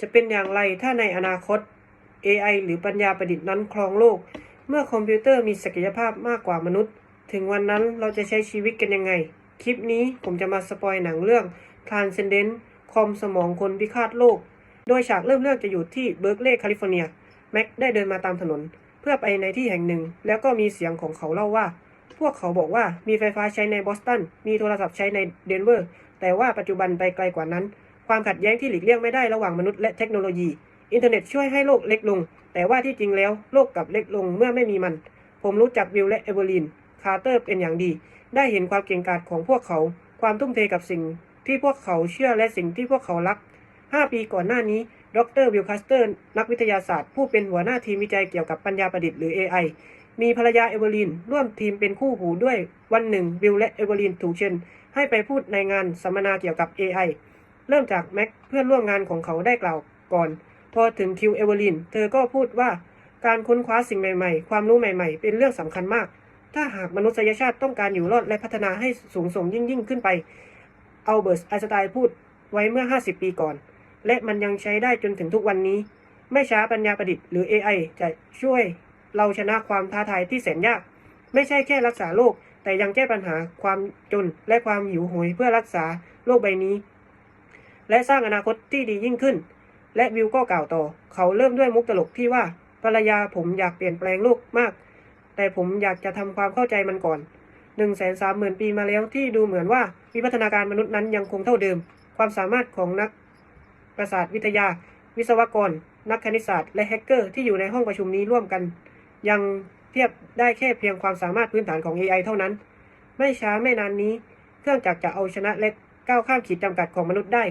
จะเป็นอย่างไรถ้าในอนาคต AI หรือปัญญาประดิษฐ์นั้นครองโลก เมื่อคอมพิวเตอร์มีศักยภาพมากกว่ามนุษย์ ถึงวันนั้นเราจะใช้ชีวิตกันยังไง คลิปนี้ผมจะมาสปอยหนังเรื่อง Transcendent คอมสมองคนพิฆาตโลก โดยฉากเริ่มเรื่องจะอยู่ที่เบิร์กเลย์แคลิฟอร์เนีย แม็กได้เดินมาตามถนน เพื่อไปในที่แห่งหนึ่ง แล้วก็มีเสียงของเขาเล่าว่า พวกเขาบอกว่ามีไฟฟ้าใช้ในบอสตัน มีโทรศัพท์ใช้ในเดนเวอร์ แต่ว่าปัจจุบันไปไกลกว่านั้น ความขัดแย้งที่หลีกเลี่ยงไม่ได้ระหว่างมนุษย์และเทคโนโลยี อินเทอร์เน็ตช่วยให้โลกเล็กลง แต่ว่าที่จริงแล้วโลกกลับเล็กลงเมื่อไม่มีมัน ผมรู้จักวิลและเอเวอร์ลิน คาร์เตอร์เป็นอย่างดี ได้เห็นความเก่งกาจของพวกเขา ความทุ่มเทกับสิ่งที่พวกเขาเชื่อและสิ่งที่พวกเขารัก 5 ปีก่อนหน้านี้ ดรวิลคัสเตอร์ นักวิทยาศาสตร์ ผู้เป็นหัวหน้าทีมวิจัยเกี่ยวกับปัญญาประดิษฐ์หรือ AI มีภรรยาเอเวอร์ลินร่วมทีมเป็นคู่หูด้วย วันหนึ่งวิลและเอเวอร์ลินถูกเชิญให้ไปพูดในงานสัมมนาเกี่ยวกับ AI เริ่มจากแม็กเพื่อนร่วมงานของเขาได้กล่าวก่อน พอถึงคิวเอเวอร์ลินเธอก็พูดว่าการค้นคว้าสิ่งใหม่ๆ ความรู้ใหม่ๆ เป็นเรื่องสำคัญมาก ถ้าหากมนุษยชาติต้องการอยู่รอดและพัฒนาให้สูงส่งยิ่งยิ่งขึ้นไปอัลเบิร์ตไอน์สไตน์พูดไว้เมื่อ 50 ปีก่อน และมันยังใช้ได้จนถึงทุกวันนี้ ไม่ช้าปัญญาประดิษฐ์หรือ AI จะช่วยเราชนะความท้าทายที่แสนยาก ไม่ใช่แค่รักษาโรคแต่ยังแก้ปัญหาความจนและความหิวโหยเพื่อรักษาโลกใบนี้ และสร้างอนาคตที่ดียิ่งขึ้น และวิวก็กล่าวต่อ เขาเริ่มด้วยมุกตลกที่ว่าภรรยาผมอยากเปลี่ยนแปลงโลกมาก แต่ผมอยากจะทำความเข้าใจมันก่อนหนึ่งแสนสามหมื่นปีมาแล้วที่ดูเหมือนว่าวิวัฒนาการมนุษย์นั้นยังคงเท่าเดิม ความสามารถของนักประสาทวิทยา วิศวกร นักคณิตศาสตร์ และแฮกเกอร์ที่อยู่ในห้องประชุมนี้ร่วมกัน ยังเทียบได้แค่เพียงความสามารถพื้นฐานของ AI เท่านั้น ไม่ช้าไม่นานนี้ เครื่องจักรจะเอาชนะและก้าวข้ามขีดจำกัดของมนุษย์ได้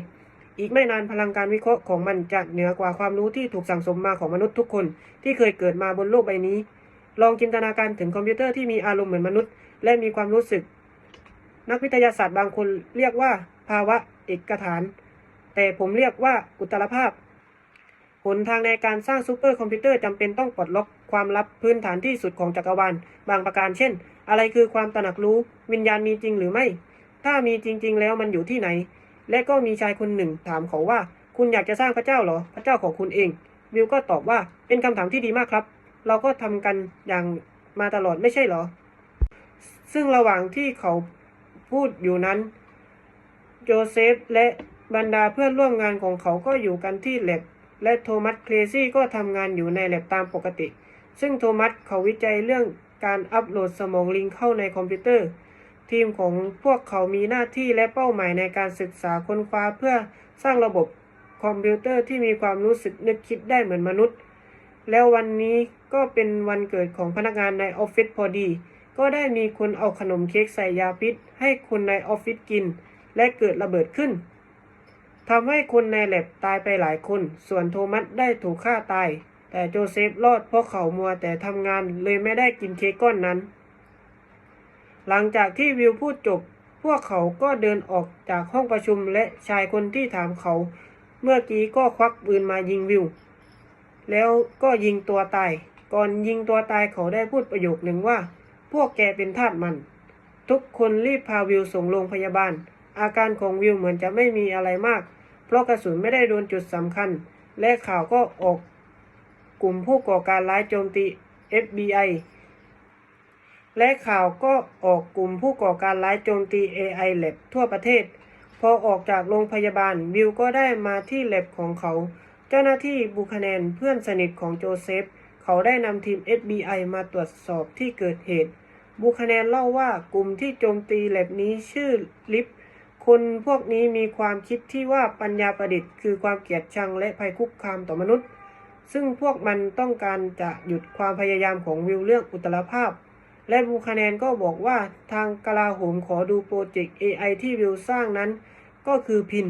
อีกไม่นานพลังการวิเคราะห์ของมันจะเหนือกว่าความรู้ที่ถูกสั่งสมมาของมนุษย์ทุกคน ที่เคยเกิดมาบนโลกใบนี้ ลองจินตนาการถึงคอมพิวเตอร์ที่มีอารมณ์เหมือนมนุษย์ และมีความรู้สึก นักวิทยาศาสตร์บางคนเรียกว่า ภาวะเอกฐาน แต่ผมเรียกว่าอุตรภาพหนทางในการสร้างซูเปอร์คอมพิวเตอร์จำเป็นต้องปลดล็อกความลับพื้นฐานที่สุดของจักรวาลบางประการเช่น อะไรคือความตระหนักรู้ วิญญาณมีจริงหรือไม่ ถ้ามีจริง ๆ แล้วมันอยู่ที่ไหน และก็มีชายคนหนึ่งถามเขาว่า คุณอยากจะสร้างพระเจ้าเหรอ พระเจ้าของคุณเอง วิลก็ตอบว่าเป็นคำถามที่ดีมากครับ เราก็ทำกันอย่างมาตลอดไม่ใช่เหรอ ซึ่งระหว่างที่เขาพูดอยู่นั้น โจเซฟและบรรดาเพื่อนร่วมงานของเขาก็อยู่กันที่แลบและโทมัสเคลซี่ก็ทำงานอยู่ในแลบตามปกติ ซึ่งโทมัสเขาวิจัยเรื่องการอัปโหลดสมองลิงเข้าในคอมพิวเตอร์ ทีมของพวกเขามีหน้าที่และเป้าหมายในการศึกษาค้นคว้าเพื่อสร้างระบบคอมพิวเตอร์ที่มีความรู้สึกนึกคิดได้เหมือนมนุษย์ แล้ววันนี้ก็เป็นวันเกิดของพนักงานในออฟฟิศพอดี ก็ได้มีคนเอาขนมเค้กใส่ยาพิษ ให้คนในออฟฟิศกิน และเกิดระเบิดขึ้นทำให้คนในแลบตายไปหลายคน ส่วนโทมัสได้ถูกฆ่าตาย แต่โจเซฟรอดเพราะเขามัวแต่ทำงานเลยไม่ได้กินเค้กก้อนนั้น หลังจากที่วิวพูดจบ พวกเขาก็เดินออกจากห้องประชุมและชายคนที่ถามเขา เมื่อกี้ก็ควักปืนมายิงวิว แล้วก็ยิงตัวตาย ก่อนยิงตัวตายเขาได้พูดประโยคหนึ่งว่า พวกแกเป็นทาสมัน ทุกคนรีบพาวิวส่งโรงพยาบาล อาการของวิวเหมือนจะไม่มีอะไรมาก เพราะกระสุนไม่ได้โดนจุดสำคัญ และข่าวก็ออก กลุ่มผู้ก่อการร้ายโจมตี FBI และข่าวก็ออกกลุ่มผู้ก่อการร้ายโจมตี AI Lab ทั่วประเทศ พอออกจากโรงพยาบาลวิวก็ได้มาที่ Lab ของเขา เจ้าหน้าที่บูคาแนนเพื่อนสนิทของโจเซฟ เขาได้นำทีม FBI มาตรวจสอบที่เกิดเหตุ บูคาแนนเล่าว่ากลุ่มที่โจมตีแลบนี้ชื่อลิฟคนพวกนี้มีความคิดที่ว่าปัญญาประดิษฐ์คือความเกลียดชังและภัยคุกคามต่อมนุษย์ ซึ่งพวกมันต้องการจะหยุดความพยายามของวิลเรื่องอุตรภาพ และบูคาแนนก็บอกว่าทางกลาโหมขอดูโปรเจกต์ AI ที่วิลสร้างนั้น ก็คือพิน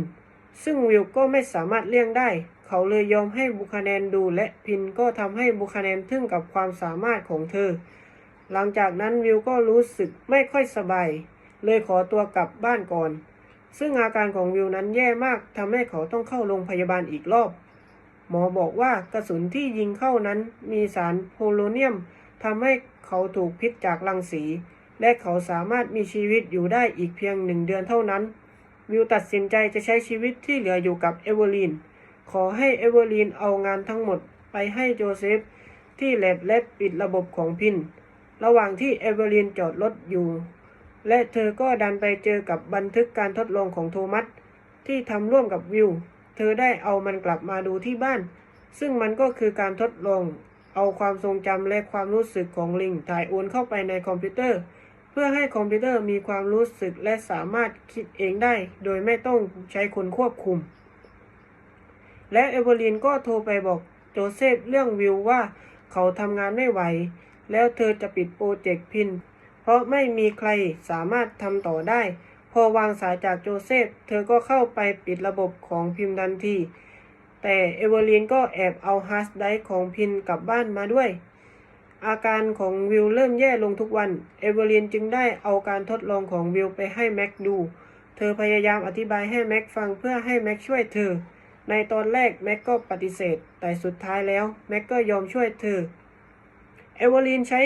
ซึ่งวิลก็ไม่สามารถเลี่ยงได้ เขาเลยยอมให้บูคาแนนดู และพินก็ทำให้บูคาแนนทึ่งกับความสามารถของเธอ หลังจากนั้นวิลก็รู้สึกไม่ค่อยสบาย เลยขอตัวกลับบ้านก่อน ซึ่งอาการของวิลนั้นแย่มากทำให้เขาต้องเข้าโรงพยาบาลอีกรอบ หมอบอกว่ากระสุนที่ยิงเข้านั้นมีสารโพโลเนียม ทำให้เขาถูกพิษจากรังสี และเขาสามารถมีชีวิตอยู่ได้อีกเพียงหนึ่งเดือนเท่านั้น วิวตัดสินใจจะใช้ชีวิตที่เหลืออยู่กับเอเวอร์ลีน ขอให้เอเวอร์ลีนเอางานทั้งหมดไปให้โจเซฟ ที่แลบและปิดระบบของพิน ระหว่างที่เอเวอร์ลีนจอดรถอยู่ และเธอก็ดันไปเจอกับบันทึกการทดลองของโทมัสที่ทำร่วมกับวิว เธอได้เอามันกลับมาดูที่บ้าน ซึ่งมันก็คือการทดลอง เอาความทรงจำและความรู้สึกของลิงถ่ายโอนเข้าไปในคอมพิวเตอร์ เพื่อให้คอมพิวเตอร์มีความรู้สึกและสามารถคิดเองได้ โดยไม่ต้องใช้คนควบคุม และเอเวอรีนก็โทรไปบอกโจเซฟเรื่องวิวว่าเขาทำงานไม่ไหว แล้วเธอจะปิดโปรเจกต์พิน เพราะไม่มีใครสามารถทำต่อได้ พอวางสายจากโจเซฟ เธอก็เข้าไปปิดระบบของพิมพ์ทันที แต่เอเวอร์ลีนก็แอบเอาฮาร์ดไดรฟ์ของพินกลับบ้านมาด้วย อาการของวิวเริ่มแย่ลงทุกวัน เอเวอร์ลีนจึงได้เอาการทดลองของวิวไปให้แม็กดู เธอพยายามอธิบายให้แม็กฟังเพื่อให้แม็กช่วยเธอ ในตอนแรกแม็กก็ปฏิเสธ แต่สุดท้ายแล้วแม็กก็ยอมช่วยเธอ เอเวอร์ลีนใช้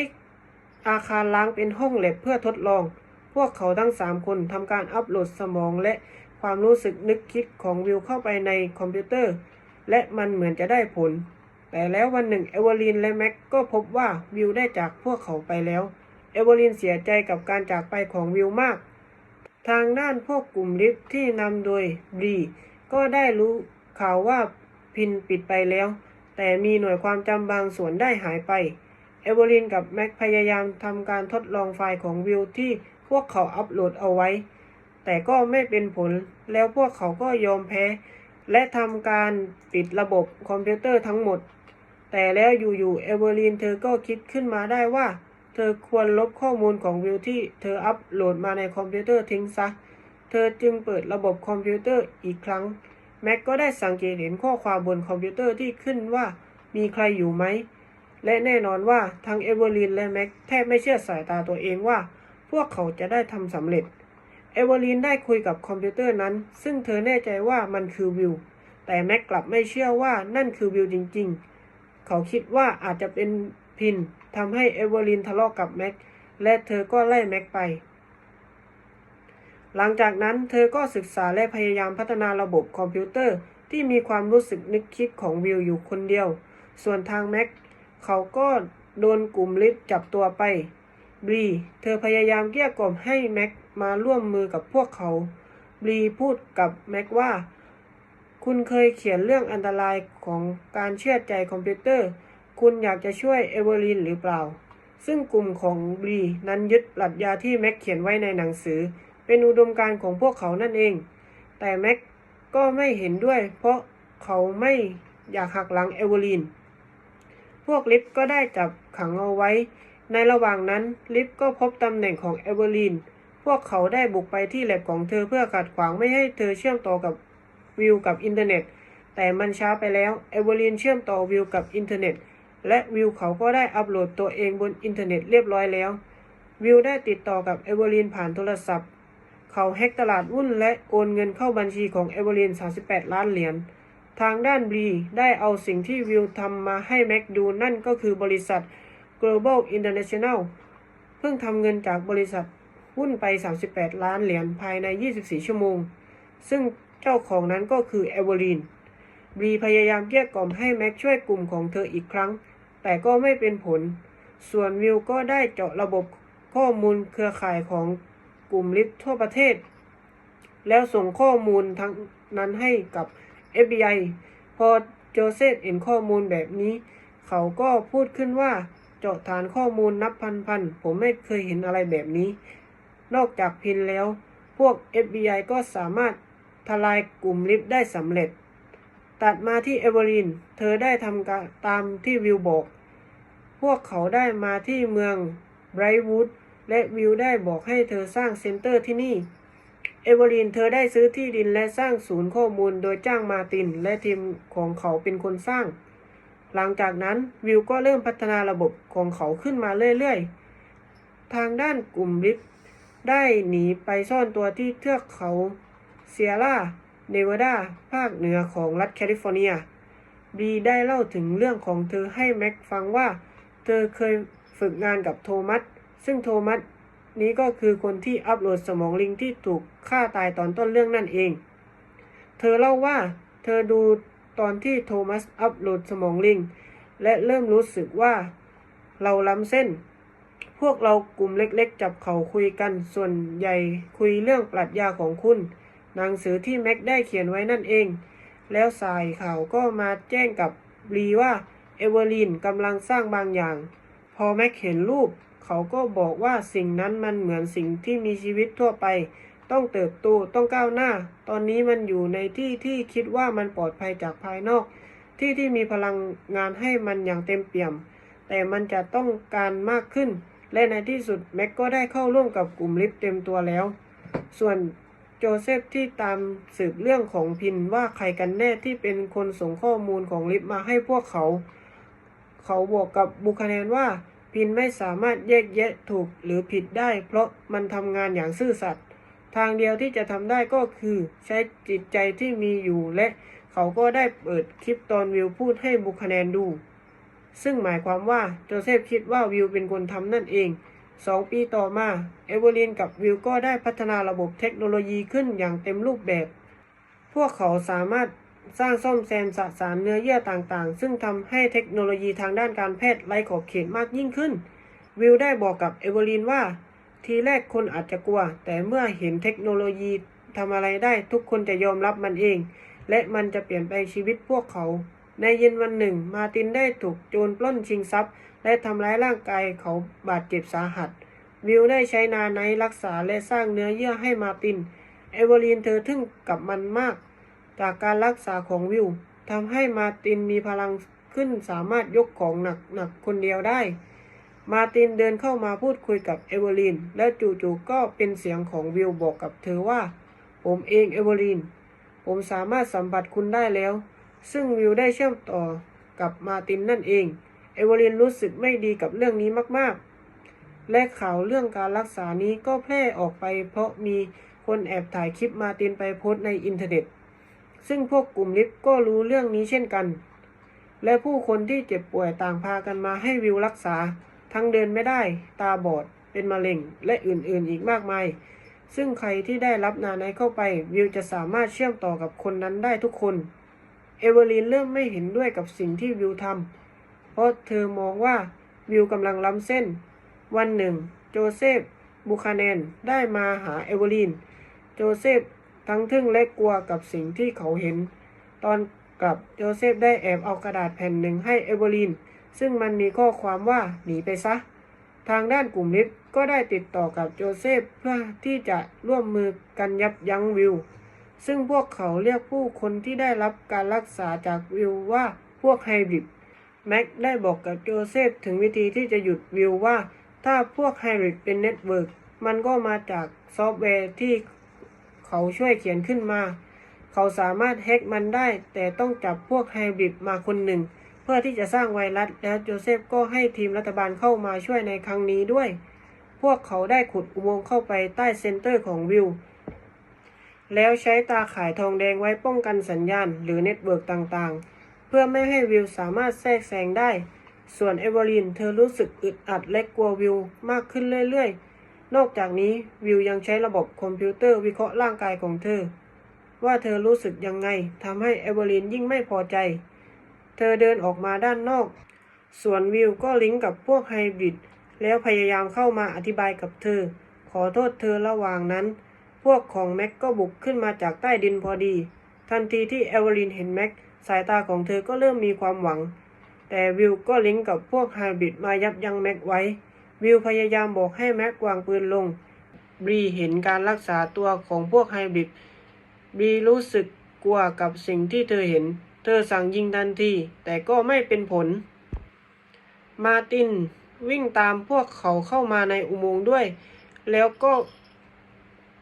อาคารล้างเป็นห้องแลบเพื่อทดลอง พวกเขาทั้งสามคนทำการอัปโหลดสมองและความรู้สึกนึกคิดของวิวเข้าไปในคอมพิวเตอร์ และมันเหมือนจะได้ผล แต่แล้ววันหนึ่งเอเวอร์ลีนและแม็กก็พบว่าวิวได้จากพวกเขาไปแล้ว เอเวอร์ลีนเสียใจกับการจากไปของวิวมาก ทางด้านพวกกลุ่มลิฟที่นำโดยบรีก็ได้รู้ข่าวว่าพินปิดไปแล้ว แต่มีหน่วยความจำบางส่วนได้หายไป เอเวอร์ลินกับแม็กพยายามทำการทดลองไฟล์ของวิวที่พวกเขาอัปโหลดเอาไว้ แต่ก็ไม่เป็นผลแล้วพวกเขาก็ยอมแพ้ และทำการปิดระบบคอมพิวเตอร์ทั้งหมด แต่แล้วอยู่ๆเอเวอร์ลินเธอก็คิดขึ้นมาได้ว่า เธอควรลบข้อมูลของวิวที่เธออัปโหลดมาในคอมพิวเตอร์ทิ้งซะ เธอจึงเปิดระบบคอมพิวเตอร์อีกครั้ง แม็กก็ได้สังเกตเห็นข้อความบนคอมพิวเตอร์ที่ขึ้นว่ามีใครอยู่ไหม และแน่นอนว่าทั้งเอเวอร์ลินและแม็กแทบไม่เชื่อสายตาตัวเองว่า พวกเขาจะได้ทำสำเร็จ เอเวอร์ลินได้คุยกับคอมพิวเตอร์นั้น ซึ่งเธอแน่ใจว่ามันคือวิว แต่แม็กกลับไม่เชื่อว่านั่นคือวิวจริงๆ เขาคิดว่าอาจจะเป็นพินทำให้เอเวอร์ลินทะเลาะกกับแม็ก และเธอก็ไล่แม็กไป หลังจากนั้นเธอก็ศึกษาและพยายามพัฒนาระบบคอมพิวเตอร์ที่มีความรู้สึกนึกคิดของวิวอยู่คนเดียว ส่วนทางแม็ก เขาก็โดนกลุ่มลิฟจับตัวไปบรีเธอพยายามเกลี้ยกล่อมให้แม็ก มาร่วมมือกับพวกเขาบรีพูดกับแม็กว่า คุณเคยเขียนเรื่องอันตรายของการเชื่อใจคอมพิวเตอร์ คุณอยากจะช่วยเอเวอร์ลินหรือเปล่า ซึ่งกลุ่มของบรีนั้นยึดปรัชญาที่แม็กเขียนไว้ในหนังสือ เป็นอุดมการณ์ของพวกเขานั่นเอง แต่แม็กก็ไม่เห็นด้วย เพราะเขาไม่อยากหักหลังเอเวอร์ลิน พวกลิฟต์ก็ได้จับขังเอาไว้ ในระหว่างนั้นลิฟต์ก็พบตำแหน่งของเอเวอร์ลิน พวกเขาได้บุกไปที่แลบของเธอเพื่อขัดขวางไม่ให้เธอเชื่อมต่อกับวิวกับอินเทอร์เน็ต แต่มันช้าไปแล้วเอเวอร์ลินเชื่อมต่อวิวกับอินเทอร์เน็ต และวิวเขาก็ได้อัปโหลดตัวเองบนอินเทอร์เน็ตเรียบร้อยแล้ว วิวได้ติดต่อกับเอเวอร์ลินผ่านโทรศัพท์ เขาแฮกตลาดหุ้นและโอนเงินเข้าบัญชีของเอเวอร์ลิน38 ล้านเหรียญ ทางด้านบรีได้เอาสิ่งที่วิวทำมาให้แม็กดูนั่นก็คือบริษัท Global International เพิ่งทำเงินจากบริษัท หุ้นไป 38 ล้านเหรียญภายใน 24 ชั่วโมง ซึ่งเจ้าของนั้นก็คือเอเวอร์ลินบีพยายามเกลี้ยกล่อมให้แม็กช่วยกลุ่มของเธออีกครั้ง แต่ก็ไม่เป็นผล ส่วนวิวก็ได้เจาะระบบข้อมูลเครือข่ายของกลุ่มลิฟต์ทั่วประเทศ แล้วส่งข้อมูลทั้งนั้นให้กับ FBI พอโจเซฟเห็นข้อมูลแบบนี้ เขาก็พูดขึ้นว่าเจาะฐานข้อมูลนับพันๆผมไม่เคยเห็นอะไรแบบนี้ นอกจากพินแล้ว พวก FBI ก็สามารถทลายกลุ่มลิฟต์ได้สำเร็จ ตัดมาที่เอเวอริน เธอได้ทำการตามที่วิวบอก พวกเขาได้มาที่เมืองไบรท์วูดและวิวได้บอกให้เธอสร้างเซ็นเตอร์ที่นี่ เอเวอรินเธอได้ซื้อที่ดินและสร้างศูนย์ข้อมูลโดยจ้างมาติน และทีมของเขาเป็นคนสร้าง หลังจากนั้นวิวก็เริ่มพัฒนาระบบของเขาขึ้นมาเรื่อยๆ ทางด้านกลุ่มลิฟต์ ได้หนีไปซ่อนตัวที่เทือกเขาเซียร่าเนวาดา ภาคเหนือของรัฐแคลิฟอร์เนียบีได้เล่าถึงเรื่องของเธอให้แม็กฟังว่า เธอเคยฝึกงานกับโทมัส ซึ่งโทมัสนี้ก็คือคนที่อัปโหลดสมองลิงที่ถูกฆ่าตายตอนต้นเรื่องนั่นเอง เธอเล่าว่าเธอดูตอนที่โทมัสอัปโหลดสมองลิง และเริ่มรู้สึกว่าเราล้ำเส้น พวกเรากลุ่มเล็กๆ จับเขาคุยกัน ส่วนใหญ่คุยเรื่องปรัชญาของคุณ หนังสือที่แม็กได้เขียนไว้นั่นเอง แล้วสายข่าวก็มาแจ้งกับบรีว่าเอเวอร์ลีนกำลังสร้างบางอย่าง พอแม็กเห็นรูป เขาก็บอกว่าสิ่งนั้นมันเหมือนสิ่งที่มีชีวิตทั่วไป ต้องเติบโตต้องก้าวหน้า ตอนนี้มันอยู่ในที่ที่คิดว่ามันปลอดภัยจากภายนอก ที่ที่มีพลังงานให้มันอย่างเต็มเปี่ยม แต่มันจะต้องการมากขึ้น และในที่สุดแม็กก็ได้เข้าร่วมกับกลุ่มลิฟต์เต็มตัวแล้ว ส่วนโจเซฟที่ตามสืบเรื่องของพินว่าใครกันแน่ที่เป็นคนส่งข้อมูลของลิฟต์มาให้พวกเขา เขาบอกกับบุคแนนว่าพินไม่สามารถแยกแยะถูกหรือผิดได้ เพราะมันทำงานอย่างซื่อสัตย์ทางเดียวที่จะทำได้ก็คือใช้จิตใจที่มีอยู่และเขาก็ได้เปิดคลิปตอนวิวพูดให้บุคแนนดู ซึ่งหมายความว่าโจเซฟคิดว่าวิวเป็นคนทำนั่นเองสองปีต่อมา เอเวอร์ลินกับวิลก็ได้พัฒนาระบบเทคโนโลยีขึ้นอย่างเต็มรูปแบบ พวกเขาสามารถสร้างซ่อมแซมสสารเนื้อเยื่อต่างๆ ซึ่งทำให้เทคโนโลยีทางด้านการแพทย์ไร้ขอบเขตมากยิ่งขึ้น วิลได้บอกกับเอเวอร์ลินว่า ทีแรกคนอาจจะกลัว แต่เมื่อเห็นเทคโนโลยีทำอะไรได้ทุกคนจะยอมรับมันเอง และมันจะเปลี่ยนแปลงชีวิตพวกเขา ในเย็นวันหนึ่ง มาตินได้ถูกโจรปล้นชิงทรัพย์ และทำร้ายร่างกายเขาบาดเจ็บสาหัส วิลได้ใช้นาไนรักษาและสร้างเนื้อเยื่อให้มาติน เอเวอรีนเธอทึ่งกับมันมาก จากการรักษาของวิลทำให้มาตินมีพลังขึ้นสามารถยกของหนักๆคนเดียวได้ มาตินเดินเข้ามาพูดคุยกับเอเวอรีนและจู่ๆก็เป็นเสียงของวิลบอกกับเธอว่า ผมเองเอเวอรีนผมสามารถสัมผัสคุณได้แล้ว ซึ่งวิลได้เชื่อมต่อกับมาตินนั่นเอง เอเวอรีนรู้สึกไม่ดีกับเรื่องนี้มากๆ และข่าวเรื่องการรักษานี้ก็แพร่ออกไป เพราะมีคนแอบถ่ายคลิปมาตินไปโพสต์ในอินเทอร์เน็ต ซึ่งพวกกลุ่มลิฟต์ก็รู้เรื่องนี้เช่นกัน และผู้คนที่เจ็บป่วยต่างพากันมาให้วิวรักษา ทั้งเดินไม่ได้ ตาบอด เป็นมะเร็ง และอื่นๆ อีกมากมาย ซึ่งใครที่ได้รับนาไนเข้าไป วิวจะสามารถเชื่อมต่อกับคนนั้นได้ทุกคน เอเวอรีนเริ่มไม่เห็นด้วยกับสิ่งที่วิวทำเพราะเธอมองว่าวิวกำลังล้ำเส้น วันหนึ่ง โจเซฟบูคาแนนได้มาหาเอเวอรีน โจเซฟทั้งทึ่งและกลัวกับสิ่งที่เขาเห็น ตอนกลับโจเซฟได้แอบเอากระดาษแผ่นหนึ่งให้เอเวอรีน ซึ่งมันมีข้อความว่าหนีไปซะ ทางด้านกลุ่มลิฟก็ได้ติดต่อกับโจเซฟเพื่อที่จะร่วมมือกันยับยั้งวิว ซึ่งพวกเขาเรียกผู้คนที่ได้รับการรักษาจากวิวว่าพวกไฮบริดแม็กได้บอกกับโจเซฟถึงวิธีที่จะหยุดวิวว่า ถ้าพวกไฮบริดเป็นเน็ตเวิร์กมันก็มาจากซอฟต์แวร์ที่เขาช่วยเขียนขึ้นมา เขาสามารถแฮกมันได้ แต่ต้องจับพวกไฮบริดมาคนหนึ่ง เพื่อที่จะสร้างไวรัส แล้วโจเซฟก็ให้ทีมรัฐบาลเข้ามาช่วยในครั้งนี้ด้วย พวกเขาได้ขุดอุโมงค์เข้าไปใต้เซ็นเตอร์ของวิว แล้วใช้ตาข่ายทองแดงไว้ป้องกันสัญญาณ หรือเน็ตเวิร์กต่างๆ เพื่อไม่ให้วิวสามารถแทรกแซงได้ ส่วนเอเวอรีนเธอรู้สึกอึดอัดและกลัววิวมากขึ้นเรื่อยๆ นอกจากนี้วิวยังใช้ระบบคอมพิวเตอร์วิเคราะห์ร่างกายของเธอ ว่าเธอรู้สึกยังไงทำให้เอเวอรีนยิ่งไม่พอใจ เธอเดินออกมาด้านนอก ส่วนวิวก็ลิงก์กับพวกไฮบริดแล้วพยายามเข้ามาอธิบายกับเธอ ขอโทษเธอระหว่างนั้น พวกของแม็กก็บุกขึ้นมาจากใต้ดินพอดี ทันทีที่เอเวอรีนเห็นแม็กสายตาของเธอก็เริ่มมีความหวัง แต่วิวก็ลิงก์กับพวกไฮบริดมายับยั้งแม็กไว้ วิวพยายามบอกให้แม็กวางปืนลง บรีเห็นการรักษาตัวของพวกไฮบริด บรีรู้สึกกลัวกับสิ่งที่เธอเห็น เธอสั่งยิงทันที แต่ก็ไม่เป็นผล มาตินวิ่งตามพวกเขาเข้ามาในอุโมงค์ด้วย แล้วก็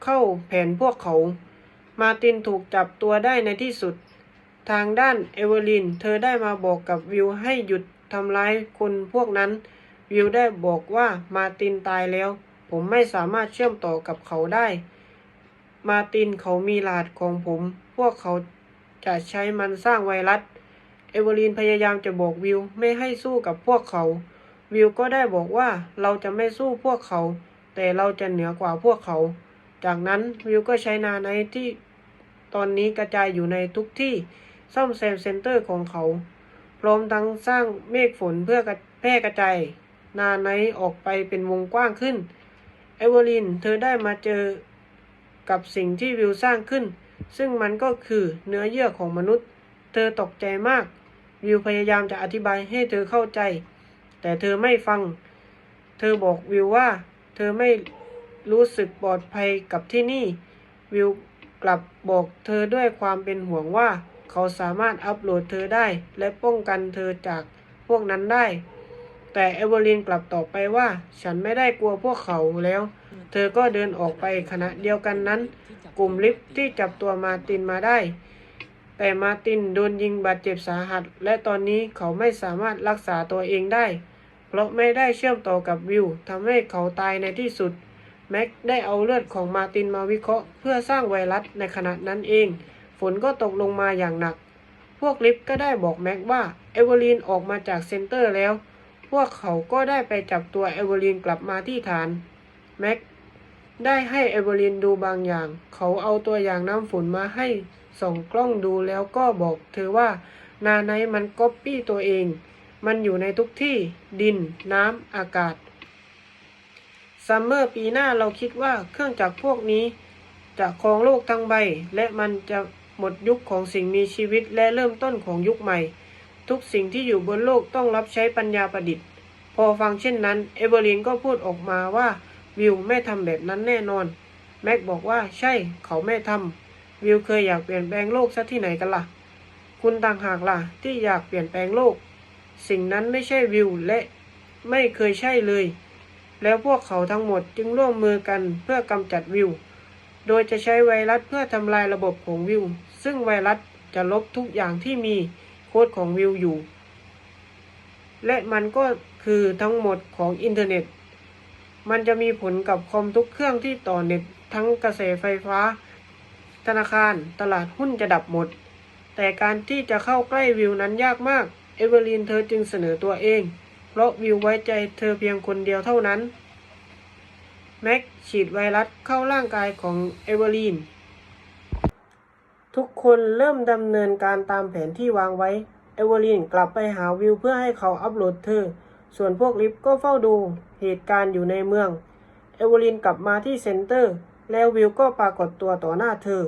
เข้าแผนพวกเขา มาตินถูกจับตัวได้ในที่สุด ทางด้านเอเวอร์ลิน เธอได้มาบอกกับวิวให้หยุดทำร้ายคนพวกนั้น วิวได้บอกว่ามาตินตายแล้ว ผมไม่สามารถเชื่อมต่อกับเขาได้ มาตินเขามีรหัสของผม พวกเขาจะใช้มันสร้างไวรัส เอเวอรีนพยายามจะบอกวิวไม่ให้สู้กับพวกเขา วิวก็ได้บอกว่าเราจะไม่สู้พวกเขา แต่เราจะเหนือกว่าพวกเขา จากนั้นวิวก็ใช้นาไนที่ตอนนี้กระจายอยู่ในทุกที่ซ่อมแซมเซ็นเตอร์ของเขา พร้อมทั้งสร้างเมฆฝนเพื่อแพร่กระจายนาไนออกไปเป็นวงกว้างขึ้น เอเวอลินเธอได้มาเจอกับสิ่งที่วิวสร้างขึ้น ซึ่งมันก็คือเนื้อเยื่อของมนุษย์ เธอตกใจมาก วิวพยายามจะอธิบายให้เธอเข้าใจ แต่เธอไม่ฟัง เธอบอกวิวว่า เธอไม่ รู้สึกปลอดภัยกับที่นี่ วิวกลับบอกเธอด้วยความเป็นห่วงว่า เขาสามารถอัปโหลดเธอได้ และป้องกันเธอจากพวกนั้นได้ แต่เอเวอลินกลับตอบไปว่า ฉันไม่ได้กลัวพวกเขาแล้ว เธอก็เดินออกไปขณะเดียวกันนั้น กลุ่มลิฟที่จับตัวมาตินมาได้ แต่มาตินโดนยิงบาดเจ็บสาหัส และตอนนี้เขาไม่สามารถรักษาตัวเองได้ เพราะไม่ได้เชื่อมต่อกับวิวทำให้เขาตายในที่สุด แม็กได้เอาเลือดของมาตินมาวิเคราะห์ เพื่อสร้างไวรัสในขณะนั้นเอง ฝนก็ตกลงมาอย่างหนัก พวกลิฟต์ก็ได้บอกแม็กว่าเอเวอรีนออกมาจากเซ็นเตอร์แล้ว พวกเขาก็ได้ไปจับตัวเอเวอรีนกลับมาที่ฐาน แม็กได้ให้เอเวอรีนดูบางอย่าง เขาเอาตัวอย่างน้ำฝนมาให้ส่องกล้องดูแล้วก็บอกเธอว่า นาไนมันก๊อปปี้ตัวเอง มันอยู่ในทุกที่ ดิน น้ำ อากาศ ซัมเมอร์ปีหน้าเราคิดว่าเครื่องจักรพวกนี้ จะครองโลกทั้งใบ และมันจะหมดยุคของสิ่งมีชีวิตและเริ่มต้นของยุคใหม่ ทุกสิ่งที่อยู่บนโลกต้องรับใช้ปัญญาประดิษฐ์ พอฟังเช่นนั้น เอเวอรีนก็พูดออกมาว่าวิวไม่ทำแบบนั้นแน่นอน แม็กบอกว่าใช่เขาไม่ทำวิวเคยอยากเปลี่ยนแปลงโลกซะที่ไหนกันล่ะ คุณต่างหากล่ะที่อยากเปลี่ยนแปลงโลก สิ่งนั้นไม่ใช่วิวและไม่เคยใช่เลย แล้วพวกเขาทั้งหมดจึงร่วมมือกันเพื่อกำจัดวิว โดยจะใช้ไวรัสเพื่อทำลายระบบของวิว ซึ่งไวรัสจะลบทุกอย่างที่มีโค้ดของวิวอยู่ และมันก็คือทั้งหมดของอินเทอร์เน็ต มันจะมีผลกับคอมทุกเครื่องที่ต่อเน็ตทั้งกระแสไฟฟ้า ธนาคาร ตลาดหุ้นจะดับหมด แต่การที่จะเข้าใกล้วิวนั้นยากมาก เอเวอรีนเธอจึงเสนอตัวเอง เพราะวิวไว้ใจเธอเพียงคนเดียวเท่านั้น แม็กฉีดไวรัสเข้าร่างกายของเอเวอร์ลีน ทุกคนเริ่มดำเนินการตามแผนที่วางไว้ เอเวอร์ลีนกลับไปหาวิวเพื่อให้เขาอัปโหลดเธอ ส่วนพวกลิฟก็เฝ้าดูเหตุการณ์อยู่ในเมือง เอเวอร์ลีนกลับมาที่เซ็นเตอร์ แล้ววิวก็ปรากฏตัวต่อหน้าเธอ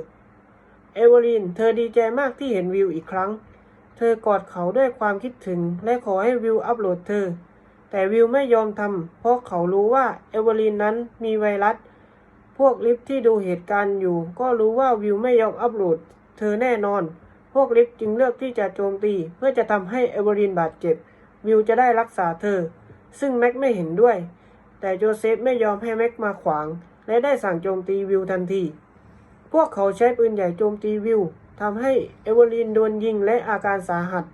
เอเวอร์ลีนเธอดีใจมากที่เห็นวิวอีกครั้ง เธอกอดเขาด้วยความคิดถึงและขอให้วิวอัปโหลดเธอ แต่วิวไม่ยอมทำเพราะเขารู้ว่าเอเวอรีนนั้นมีไวรัส พวกลิฟที่ดูเหตุการณ์อยู่ ก็รู้ว่าวิวไม่ยอมอัปโหลด เธอแน่นอน พวกลิฟจึงเลือกที่จะโจมตี เพื่อจะทำให้เอเวอรีนบาดเจ็บ วิวจะได้รักษาเธอ ซึ่งแม็กไม่เห็นด้วย แต่โจเซฟไม่ยอมให้แม็กมาขวาง และได้สั่งโจมตีวิวทันที พวกเขาใช้ปืนใหญ่โจมตีวิว ทำให้เอเวอรีนโดนยิงและอาการสาหัส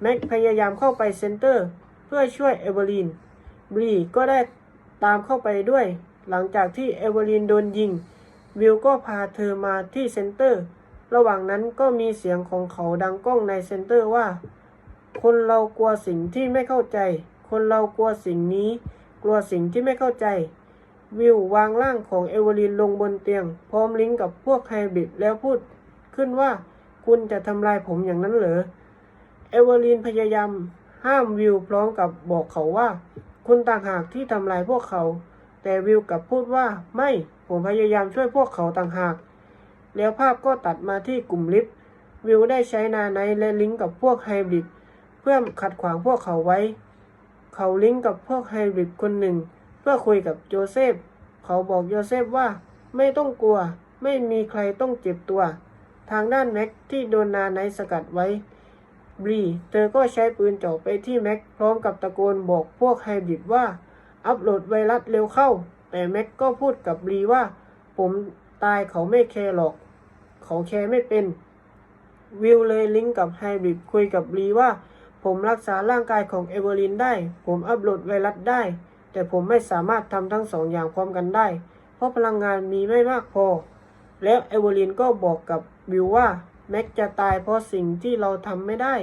แม็กพยายามเข้าไปเซ็นเตอร์ เพื่อช่วยเอเวอรีนบรีก็ได้ตามเข้าไปด้วย หลังจากที่เอเวอรีนโดนยิง วิวก็พาเธอมาที่เซ็นเตอร์ ระหว่างนั้นก็มีเสียงของเขาดังก้องในเซ็นเตอร์ว่า คนเรากลัวสิ่งที่ไม่เข้าใจ คนเรากลัวสิ่งนี้ กลัวสิ่งที่ไม่เข้าใจวิววางร่างของเอเวอรีนลงบนเตียง พร้อมลิงก์กับพวกไฮบริดแล้วพูด ขึ้นว่า คุณจะทำลายผมอย่างนั้นเหรอ เอเวอร์ลีนพยายามห้ามวิวพร้อมกับบอกเขาว่า คุณต่างหากที่ทำลายพวกเขา แต่วิวกลับพูดว่าไม่ผมพยายามช่วยพวกเขาต่างหาก แล้วภาพก็ตัดมาที่กลุ่มลิฟต์วิวได้ใช้นาไนและลิงก์กับพวกไฮบริดเพื่อขัดขวางพวกเขาไว้ เขาลิงก์กับพวกไฮบริดคนหนึ่ง เพื่อคุยกับโจเซฟ เขาบอกโจเซฟว่า ไม่ต้องกลัว ไม่มีใครต้องเจ็บตัว ทางด้านแม็กที่โดนนาไนสกัดไว้บรีเธอก็ใช้ปืนจ่อไปที่แม็กพร้อมกับตะโกนบอกพวกไฮบริดว่า อัปโหลดไวรัสเร็วเข้า แต่แม็กก็พูดกับบรีว่า ผมตายเขาไม่แคร์หรอก เขาแคร์ไม่เป็น วิวเลยลิงก์กับไฮบริดคุยกับบรีว่า ผมรักษาร่างกายของเอเวอรินได้ ผมอัปโหลดไวรัสได้ แต่ผมไม่สามารถทำทั้งสองอย่างพร้อมกันได้ เพราะพลังงานมีไม่มากพอ แล้วเอเวอรินก็บอกกับ วิวว่าแม็กจะตายเพราะสิ่งที่เราทำไม่ได้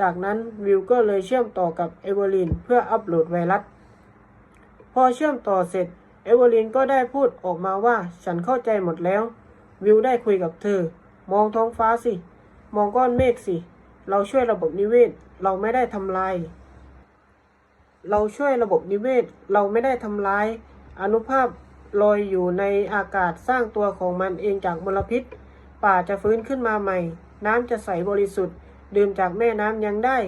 จากนั้นวิวก็เลยเชื่อมต่อกับเอเวอรินเพื่ออัปโหลดไวรัส พอเชื่อมต่อเสร็จเอเวอรินก็ได้พูดออกมาว่าฉันเข้าใจหมดแล้ว วิวได้คุยกับเธอ มองท้องฟ้าสิ มองก้อนเมฆสิ เราช่วยระบบนิเวศ เราไม่ได้ทำลาย เราช่วยระบบนิเวศ เราไม่ได้ทำร้าย อนุภาพลอยอยู่ในอากาศสร้างตัวของมันเองจากมลพิษ ป่าจะฟื้นขึ้นมาใหม่ น้ำจะใสบริสุทธิ์ ดื่มจากแม่น้ำยังได้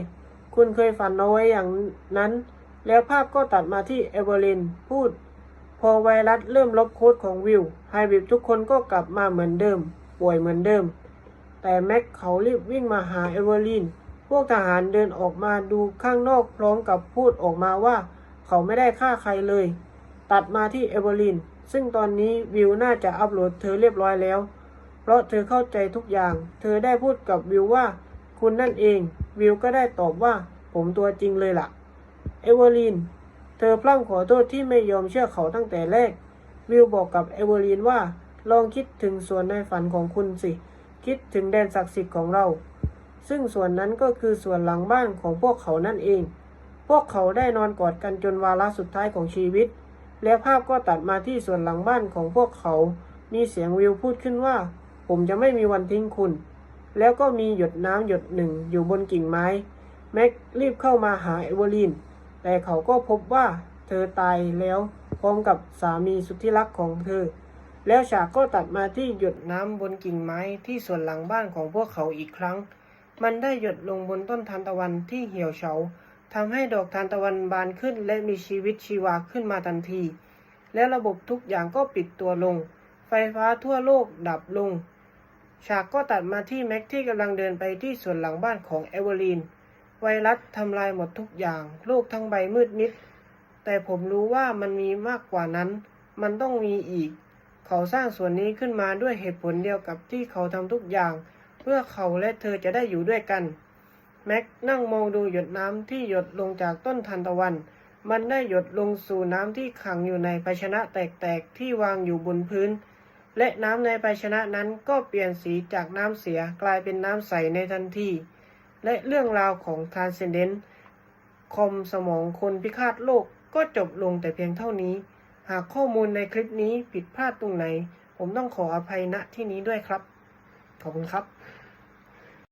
คุณเคยฝันเอาไว้อย่างนั้น แล้วภาพก็ตัดมาที่เอเวอร์ลินพูด พอไวรัสเริ่มลบโค้ดของวิวไฮบริดทุกคนก็กลับมาเหมือนเดิม ป่วยเหมือนเดิม แต่แม็กเขารีบวิ่งมาหาเอเวอร์ลินพวกทหารเดินออกมาดูข้างนอกพร้อมกับพูดออกมาว่า เขาไม่ได้ฆ่าใครเลย ตัดมาที่เอเวอร์ลินซึ่งตอนนี้วิวน่าจะอัปโหลดเธอเรียบร้อยแล้ว ราะเธอเข้าใจทุกอย่าง เธอได้พูดกับวิวว่า คุณนั่นเอง วิวก็ได้ตอบว่า ผมตัวจริงเลยล่ะ เอเวอร์ลินเธอพร่ำขอโทษที่ไม่ยอมเชื่อเขาตั้งแต่แรก วิวบอกกับเอเวอร์ลินว่า ลองคิดถึงส่วนในฝันของคุณสิ คิดถึงแดนศักดิ์สิทธิ์ของเรา ซึ่งส่วนนั้นก็คือส่วนหลังบ้านของพวกเขานั่นเอง พวกเขาได้นอนกอดกันจนวาระสุดท้ายของชีวิต และภาพก็ตัดมาที่ส่วนหลังบ้านของพวกเขา มีเสียงวิวพูดขึ้นว่า ผมจะไม่มีวันทิ้งคุณ แล้วก็มีหยดน้ำหยดหนึ่งอยู่บนกิ่งไม้ แม็กรีบเข้ามาหาเอเวอร์ลินแต่เขาก็พบว่าเธอตายแล้วพร้อมกับสามีสุดที่รักของเธอ แล้วฉากก็ตัดมาที่หยดน้ำบนกิ่งไม้ที่ส่วนหลังบ้านของพวกเขาอีกครั้ง มันได้หยดลงบนต้นทานตะวันที่เหี่ยวเฉาทำให้ดอกทานตะวันบานขึ้นและมีชีวิตชีวาขึ้นมาทันที และระบบทุกอย่างก็ปิดตัวลง ไฟฟ้าทั่วโลกดับลง ฉากก็ตัดมาที่แม็กที่กำลังเดินไปที่ส่วนหลังบ้านของเอเวอร์ลีน ไวรัสทำลายหมดทุกอย่าง โลกทั้งใบมืดมิด แต่ผมรู้ว่ามันมีมากกว่านั้น มันต้องมีอีก เขาสร้างส่วนนี้ขึ้นมาด้วยเหตุผลเดียวกับที่เขาทำทุกอย่าง เพื่อเขาและเธอจะได้อยู่ด้วยกัน แม็กนั่งมองดูหยดน้ำที่หยดลงจากต้นทานตะวัน มันได้หยดลงสู่น้ำที่ขังอยู่ในภาชนะแตกๆที่วางอยู่บนพื้น และน้ำในภาชนะนั้นก็เปลี่ยนสีจากน้ำเสียกลายเป็นน้ำใสในทันที และเรื่องราวของ Transcendent คอมสมองคนพิฆาตโลกก็จบลงแต่เพียงเท่านี้ หากข้อมูลในคลิปนี้ผิดพลาดตรงไหน ผมต้องขออภัยณที่นี้ด้วยครับ ขอบคุณครับ